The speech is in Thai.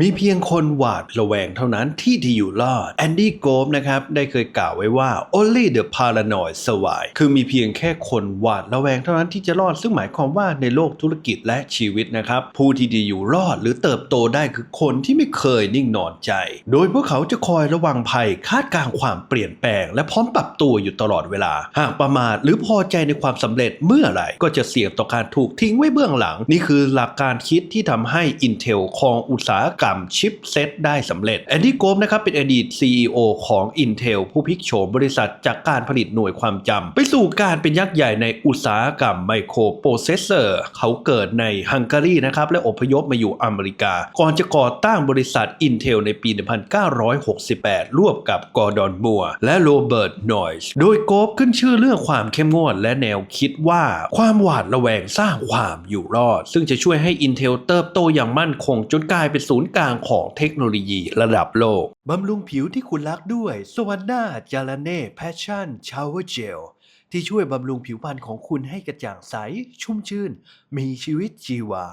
มีเพียงคนหวาดระแวงเท่านั้นที่ที่อยู่รอด แอนดี้โกฟนะครับได้เคยกล่าวไว้ว่า only the paranoid survive คือมีเพียงแค่คนหวาดระแวงเท่านั้นที่จะรอด ซึ่งหมายความว่าในโลกธุรกิจและชีวิตนะครับ ผู้ที่ดีอยู่รอดหรือเติบโตได้คือคนที่ไม่เคยนิ่งนอนใจ โดยพวกเขาจะคอยระวังภัยคาดการณ์ความเปลี่ยนแปลง และพร้อมปรับตัวอยู่ตลอดเวลา หากประมาทหรือพอใจในความสำเร็จเมื่อไหร่ก็จะเสี่ยงต่อการถูกทิ้งไว้เบื้องหลัง นี่คือหลักการคิดที่ทำให้ Intel ครองอุตสาหกรรมชิปเซตได้สำเร็จแอนดี้โกฟนะครับเป็นอดีต CEO ของ Intel ผู้พลิกโฉมบริษัทจากการผลิตหน่วยความจำไปสู่การเป็นยักษ์ใหญ่ในอุตสาหกรรมไมโครโปรเซสเซอร์เขาเกิดในฮังการีนะครับและอพยพมาอยู่อเมริกา ก่อนจะก่อตั้งบริษัท Intel ในปี 1968 ร่วมกับกอร์ดอนมัวและโรเบิร์ตนอยส์โดยโกฟขึ้นชื่อเรื่องความเข้มงวดและแนวคิดว่าความหวาดระแวงสร้างความอยู่รอด ซึ่งจะช่วยให้ Intel เติบโตอย่างมั่นคงจนกลายเป็นศูนย์กลางของเทคโนโลยีระดับโลก บำรุงผิวที่คุณรักด้วยสว a น n าจาราเน่แพชชั่นชาวเวอร์เจลที่ช่วยบำรุงผิวพรรณของคุณให้กระจ่างใส ชุ่มชื่น มีชีวิตชีวา